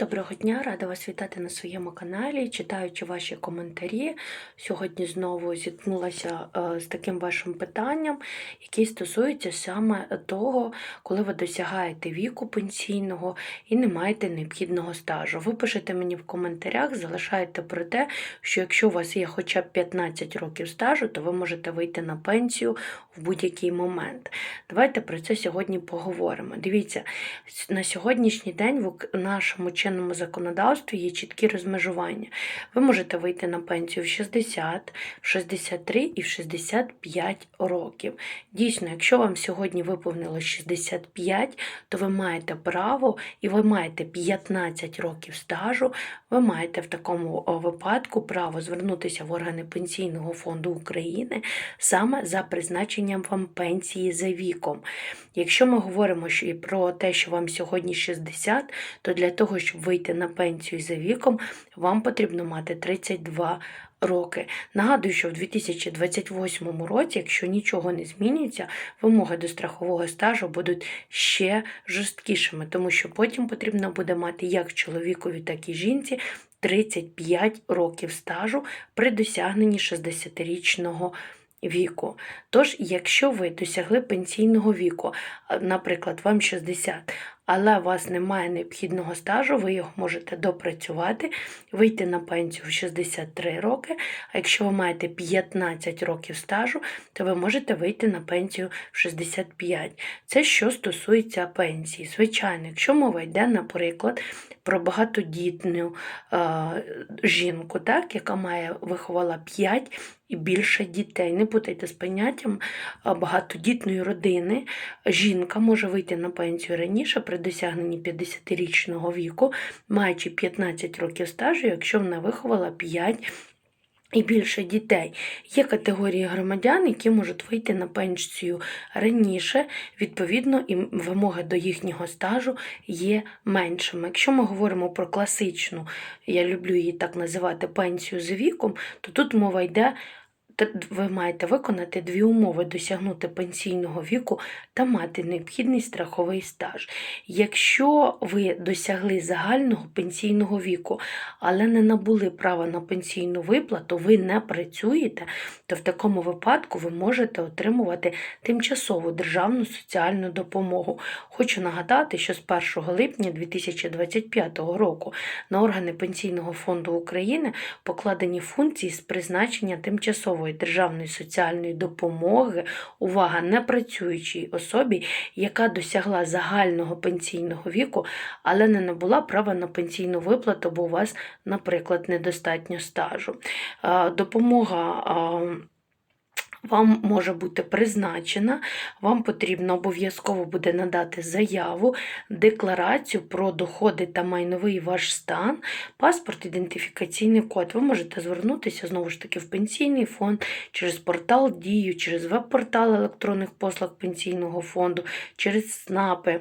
Доброго дня, рада вас вітати на своєму каналі. Читаючи ваші коментарі, сьогодні знову зіткнулася е, з таким вашим питанням, який стосується саме того, коли ви досягаєте віку пенсійного і не маєте необхідного стажу. Ви пишете мені в коментарях, залишаєте про те, що якщо у вас є хоча б 15 років стажу, то ви можете вийти на пенсію в будь-який момент. Давайте про це сьогодні поговоримо. Дивіться, на сьогоднішній день в нашому чинному законодавстві є чіткі розмежування. Ви можете вийти на пенсію в 60, в 63 і в 65 років. Дійсно, якщо вам сьогодні виповнилось 65, то ви маєте право і ви маєте 15 років стажу, ви маєте в такому випадку право звернутися в органи Пенсійного фонду України саме за призначенням вам пенсії за віком. Якщо ми говоримо про те, що вам сьогодні 60, то для того, щоб вийти на пенсію за віком, вам потрібно мати 32 роки. Нагадую, що в 2028 році, якщо нічого не змінюється, вимоги до страхового стажу будуть ще жорсткішими, тому що потім потрібно буде мати як чоловікові, так і жінці 35 років стажу при досягненні 60-річного віку. Тож, якщо ви досягли пенсійного віку, наприклад, вам 60, але у вас немає необхідного стажу, ви його можете допрацювати, вийти на пенсію в 63 роки, а якщо ви маєте 15 років стажу, то ви можете вийти на пенсію в 65. Це що стосується пенсії. Звичайно, якщо мова йде, наприклад, про багатодітну е, жінку, так, яка має виховала 5 і більше дітей. Не путайте з поняттям багатодітної родини. Жінка може вийти на пенсію раніше при досягненні 50-річного віку, маючи 15 років стажу, якщо вона виховала 5 і більше дітей. Є категорії громадян, які можуть вийти на пенсію раніше, відповідно, і вимоги до їхнього стажу є меншими. Якщо ми говоримо про класичну, я люблю її так називати пенсію за віком, то тут мова йде. Ви маєте виконати дві умови: досягнути пенсійного віку та мати необхідний страховий стаж. Якщо ви досягли загального пенсійного віку, але не набули права на пенсійну виплату, ви не працюєте, то в такому випадку ви можете отримувати тимчасову державну соціальну допомогу. Хочу нагадати, що з 1 липня 2025 року на органи Пенсійного фонду України покладені функції з призначення тимчасової державної соціальної допомоги, увага, непрацюючій особі, яка досягла загального пенсійного віку, але не набула права на пенсійну виплату, бо у вас, наприклад, недостатньо стажу. Е, Допомога. Вам може бути призначена, вам потрібно обов'язково буде надати заяву, декларацію про доходи та майновий ваш стан, паспорт, ідентифікаційний код. Ви можете звернутися знову ж таки в пенсійний фонд через портал Дію, через веб-портал електронних послуг пенсійного фонду, через СНАПи.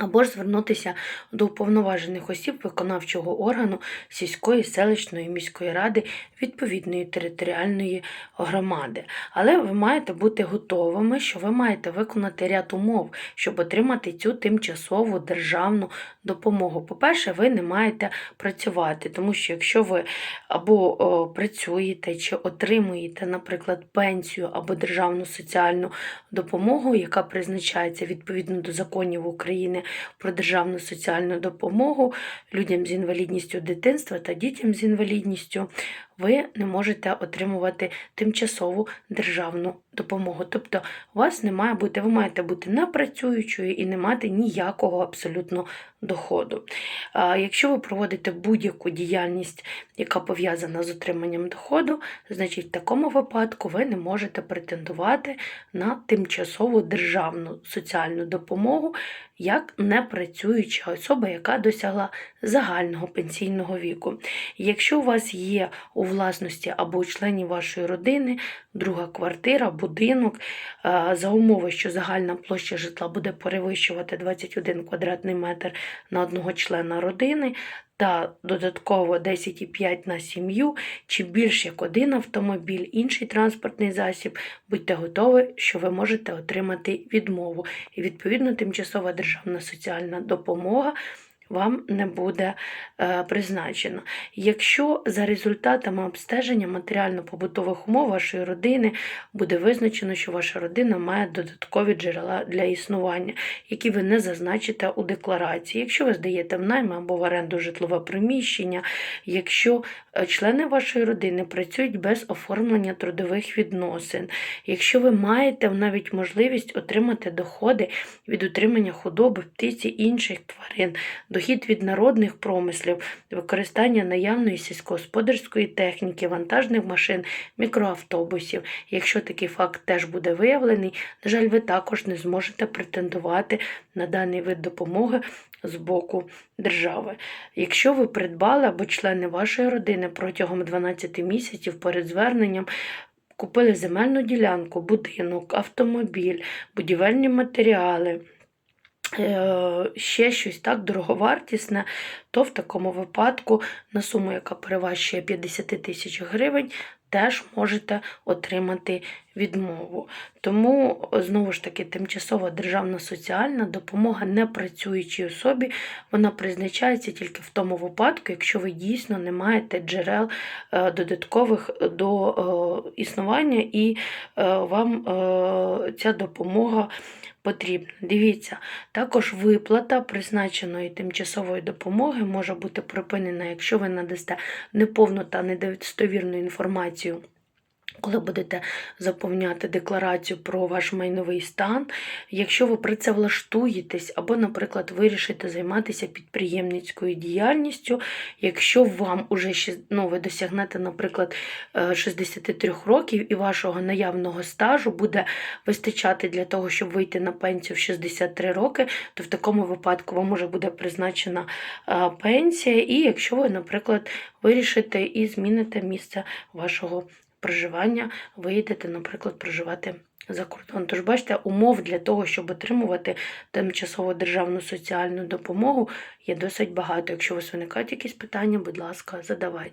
Або ж звернутися до уповноважених осіб виконавчого органу сільської, селищної міської ради відповідної територіальної громади. Але ви маєте бути готовими, що ви маєте виконати ряд умов, щоб отримати цю тимчасову державну допомогу. По-перше, ви не маєте працювати, тому що якщо ви або працюєте чи отримуєте, наприклад, пенсію або державну соціальну допомогу, яка призначається відповідно до законів України про державну соціальну допомогу людям з інвалідністю дитинства та дітям з інвалідністю, ви не можете отримувати тимчасову державну допомогу. Тобто у вас не має бути, ви маєте бути непрацюючою і не мати ніякого абсолютно доходу. Якщо ви проводите будь-яку діяльність, яка пов'язана з отриманням доходу, значить в такому випадку ви не можете претендувати на тимчасову державну соціальну допомогу як непрацююча особа, яка досягла загального пенсійного віку. Якщо у вас є у власності або членів вашої родини друга квартира, будинок, е, за умови, що загальна площа житла буде перевищувати 21 квадратний метр на одного члена родини, та додатково 10,5 на сім'ю, чи більш як один автомобіль, інший транспортний засіб, будьте готові, що ви можете отримати відмову. І відповідно тимчасова державна соціальна допомога вам не буде е, призначено. Якщо за результатами обстеження матеріально-побутових умов вашої родини буде визначено, що ваша родина має додаткові джерела для існування, які ви не зазначите у декларації. Якщо ви здаєте в найм або в оренду житлове приміщення, якщо е, члени вашої родини працюють без оформлення трудових відносин, якщо ви маєте навіть можливість отримати доходи від утримання худоби, птиці інших тварин, дохід від народних промислів, використання наявної сільськогосподарської техніки, вантажних машин, мікроавтобусів. Якщо такий факт теж буде виявлений, на жаль, ви також не зможете претендувати на даний вид допомоги з боку держави. Якщо ви придбали або члени вашої родини протягом 12 місяців перед зверненням купили земельну ділянку, будинок, автомобіль, будівельні матеріали, ще щось так дороговартісне, то в такому випадку на суму, яка перевищує 50 тисяч гривень, теж можете отримати відмову. Тому, знову ж таки, тимчасова державна соціальна допомога непрацюючій особі, вона призначається тільки в тому випадку, якщо ви дійсно не маєте джерел е, додаткових до е, існування і е, вам ця допомога потрібна. Дивіться, також виплата призначеної тимчасової допомоги може бути припинена, якщо ви надасте неповну та недостовірну інформацію. Коли будете заповняти декларацію про ваш майновий стан, якщо ви працевлаштуєтесь або, наприклад, вирішите займатися підприємницькою діяльністю, якщо вам уже ну, ви досягнете, наприклад, е, 63 років і вашого наявного стажу буде вистачати для того, щоб вийти на пенсію в 63 роки, то в такому випадку вам може буде призначена е, пенсія. І якщо ви, наприклад, вирішите і зміните місце вашого проживання, виїдете, наприклад, проживати за кордон. Тож бачите, умов для того, щоб отримувати тимчасову державну соціальну допомогу, є досить багато. Якщо у вас виникають якісь питання, будь ласка, задавайте.